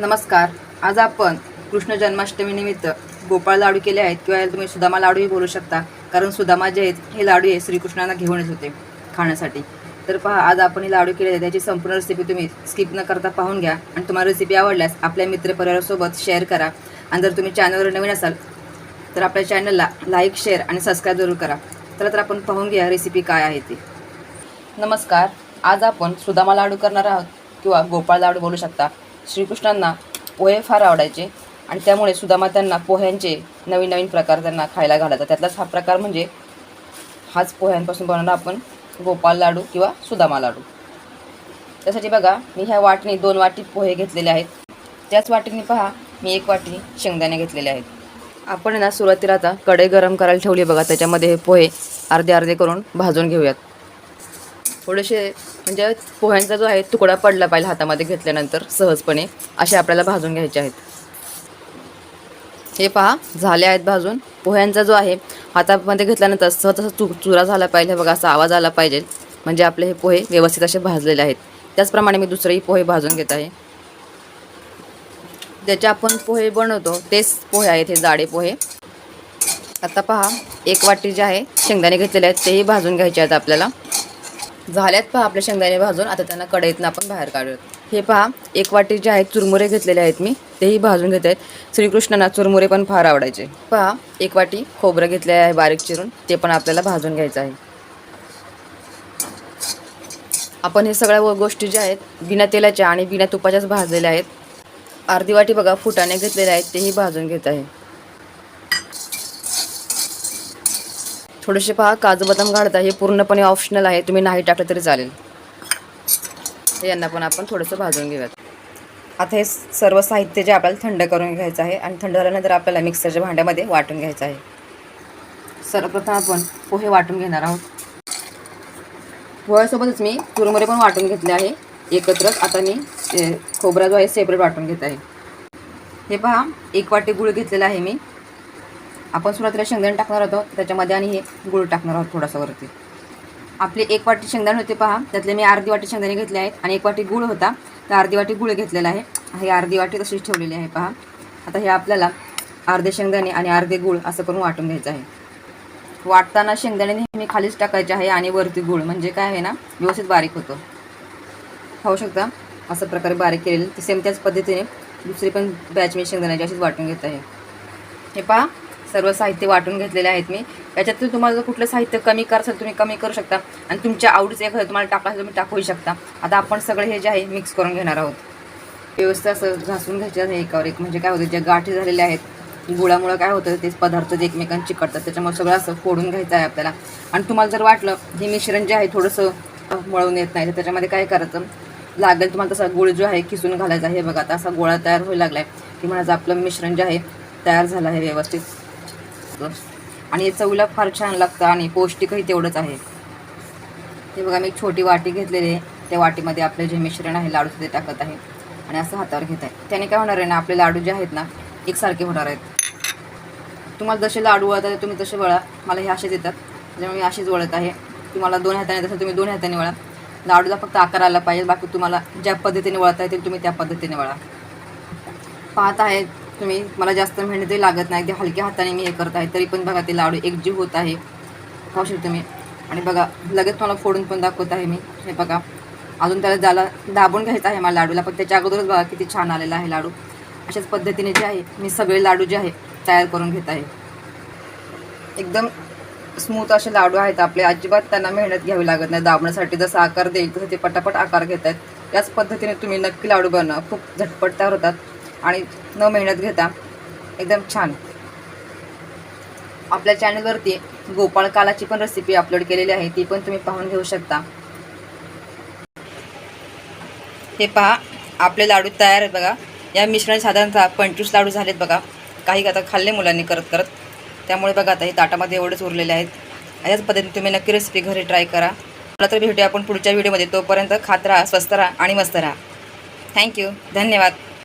नमस्कार. आज आपण कृष्ण जन्माष्टमीनिमित्त गोपाळ लाडू केले आहेत किंवा तुम्ही सुदामा लाडूही बोलू शकता. कारण सुदामा जे आहेत हे लाडू हे श्रीकृष्णांना घेऊन येत होते खाण्यासाठी. तर पहा आज आपण हे लाडू केले आहेत. त्याची संपूर्ण रेसिपी तुम्ही स्किप न करता पाहून घ्या. आणि तुम्हाला रेसिपी आवडल्यास आपल्या मित्रपरिवारासोबत शेअर करा. आणि जर तुम्ही चॅनलवर नवीन असाल तर आपल्या चॅनलला लाईक शेअर आणि सबस्क्राईब जरूर करा. चला तर आपण पाहून घ्या रेसिपी काय आहे ती. नमस्कार. आज आपण सुदामा लाडू करणार आहोत किंवा गोपाळ लाडू बोलू शकता. श्रीकृष्णांना पोहे फार आवडायचे आणि त्यामुळे सुदामा त्यांना पोह्यांचे नवीन नवीन प्रकार त्यांना खायला घालायचा. त्यातलाच हा प्रकार म्हणजे हाच पोह्यांपासून बनवणार आपण गोपाल लाडू किंवा सुदामा लाडू. त्यासाठी बघा मी ह्या वाटणी दोन वाटी पोहे घेतलेले आहेत. त्याच वाटीने पहा मी एक वाटी शेंगदाणे घेतलेले आहेत. आपण ना सुरुवातीला आता कढई गरम करायला ठेवली बघा त्याच्यामध्ये हे पोहे अर्धे अर्धे करून भाजून घेऊयात. थोडेसे म्हणजे पोह्यांचा जो आहे तुकडा पडला पाहिजे हातामध्ये घेतल्यानंतर सहजपणे असे आपल्याला भाजून घ्यायचे आहेत. हे पहा झाले आहेत भाजून. पोह्यांचा जो आहे हातामध्ये घेतल्यानंतर सहज असा चु चुरा झाला पाहिजे. बघा असा आवाज आला पाहिजे. म्हणजे आपले हे पोहे व्यवस्थित असे भाजलेले आहेत. त्याचप्रमाणे मी दुसरेही पोहे भाजून घेत आहे. ज्याचे आपण पोहे बनवतो. तेच पोहे आहेत हे जाडे पोहे. आता पहा एक वाटी जे आहे शेंगदाणे घेतलेले आहेत तेही भाजून घ्यायचे आहेत आपल्याला. झाल्यात पहा आपल्या शेंगदाणे भाजून. आता त्यांना कढईतनं आपण बाहेर काढूयात. हे पहा एक वाटी जे आहेत चुरमुरे घेतलेले आहेत मी. तेही भाजून घेत. आहेत श्रीकृष्णांना चुरमुरे पण फार आवडायचे. पहा एक वाटी खोबरं घेतले आहे बारीक चिरून. ते पण आपल्याला भाजून घ्यायचं आहे. आपण हे सगळ्या गोष्टी ज्या आहेत बिना तेलाच्या आणि बिना तुपाच्याच भाजलेल्या आहेत. अर्धी वाटी बघा फुटाणे घेतलेले आहेत. तेही भाजून घेत आहे. थोडेसे पहा काजू बदाम घालता हे पूर्णपणे ऑप्शनल आहे. तुम्ही नाही टाकलं तरी चालेल. हे यांना पण आपण थोडंसं भाजून घेऊयात. आता हे सर्व साहित्य जे आपल्याला थंड करून घ्यायचं आहे आणि थंड झाल्यानंतर आपल्याला मिक्सरच्या भांड्यामध्ये वाटून घ्यायचं आहे. सर्वप्रथम आपण पोहे वाटून घेणार आहोत. पोह्यासोबतच मी चुरमुरे पण वाटून घेतले आहे. एकत्रच आता मी खोबरा जो आहे सेपरेट वाटून घेत आहे. हे पहा एक वाटी गुळ घेतलेला आहे मी. आपण सुरुवातीला शेंगदाणे टाकणार होतो त्याच्यामध्ये आणि हे गुळ टाकणार आहोत थोडासा वरती. आपले एक वाटी शेंगदाणे होते पहा त्यातले मी अर्धी वाटी शेंगदाणे घेतले आहेत आणि एक वाटी गुळ होता तर अर्धी वाटी गुळ घेतलेला आहे. हे अर्धी वाटी तशीच ठेवलेली आहे पहा. आता हे आपल्याला अर्धे शेंगदाणे आणि अर्धे गुळ असं करून वाटून घ्यायचं आहे. वाटताना शेंगदाणे नेहमी खालीच टाकायचे आहे आणि वरती गुळ म्हणजे काय आहे ना व्यवस्थित बारीक होतं. खाऊ शकता? असं प्रकारे बारीक केलेलं. सेम त्याच पद्धतीने दुसरी पण बॅच मी शेंगदाण्याची अशीच वाटून घेत आहे. हे पहा. सर्व साहित्य वाटून घेतलेले आहेत मी. याच्यातून तुम्हाला जर कुठलं साहित्य कमी करसाल तुम्ही कमी करू शकता. आणि तुमच्या आवडीचं एखादं तुम्हाला टाकायचं तुम्ही टाकूही शकता. आता आपण सगळे हे जे आहे मिक्स करून घेणार आहोत. व्यवस्थित असं घासून घ्यायचं आहे एकावर एक. म्हणजे काय होतं ज्या गाठी झालेल्या आहेत गुळामुळं काय होतं ते पदार्थ जे एकमेकांना चिकटतात त्याच्यामुळे सगळं असं फोडून घ्यायचं आहे आपल्याला. आणि तुम्हाला जर वाटलं हे मिश्रण जे आहे थोडंसं मळून येत नाही तर त्याच्यामध्ये काय करायचं? लागेल तुम्हाला तसा गुळ जो आहे किसून घालायचा आहे. बघा आता असा गोळा तयार होऊ लागला आहे की म्हणायचं आपलं मिश्रण जे आहे तयार झालं आहे व्यवस्थित. आणि हे चवीला फार छान लागतं आणि पौष्टिकही तेवढंच आहे. हे बघा मी एक छोटी वाटी घेतलेली आहे. त्या वाटीमध्ये आपलं जे मिश्रण आहे लाडूचं ते टाकत आहे. आणि असं हातावर घेत आहे. त्याने काय होणार आहे ना आपले लाडू जे आहेत ना एकसारखे होणार आहेत. तुम्हाला जसे लाडू वळतात तुम्ही तसे वळा. मला हे असेच येतात. त्याच्यामुळे मी अशीच वळत आहे. तुम्हाला दोन हाताने तसं तुम्ही दोन हाताने वळा. लाडूला फक्त आकार आला पाहिजे. बाकी तुम्हाला ज्या पद्धतीने वळता येतील तुम्ही त्या पद्धतीने वळा. पाहत आहे तुम्ही मला जास्त मेहनतही लागत नाही. अगदी हलक्या हाताने मी हे करत आहे. तरी पण बघा ते लाडू एकजीव होत आहे. पाहू तुम्ही. आणि बघा लगेच मला फोडून पण दाखवत आहे मी. हे बघा. अजून त्याला जाला दाबून घ्यायचं आहे मला लाडूला. पण त्याच्या अगोदरच बघा किती छान आलेला आहे लाडू. अशाच पद्धतीने जे आहे मी सगळे लाडू जे आहे तयार करून घेत आहे. एकदम स्मूथ असे लाडू आहेत आपले. अजिबात त्यांना मेहनत घ्यावी लागत नाही. दाबण्यासाठी जसा आकार देईल तसं ते पटापट आकार घेत आहेत. याच पद्धतीने तुम्ही नक्की लाडू बनवा. खूप झटपट तयार होतात. आणि न मेहनत घेता एकदम छान. आपल्या चॅनलवरती गोपाळ कालाची पण रेसिपी अपलोड केलेली आहे ती पण तुम्ही पाहून घेऊ शकता. हे पहा आपले लाडू तयार आहेत बघा. या मिश्रण साधारणतः पंचवीस लाडू झालेत बघा. काही आता खाल्ले मुलांनी करत करत. त्यामुळे बघा आता हे ताटामध्ये एवढेच उरलेले आहेत. अशाच पद्धतीने तुम्ही नक्की रेसिपी घरी ट्राय करा. मला तर भेटूया आपण पुढच्या व्हिडिओमध्ये तोपर्यंत खात राहा स्वस्त राहा आणि मस्त राहा. थँक्यू धन्यवाद.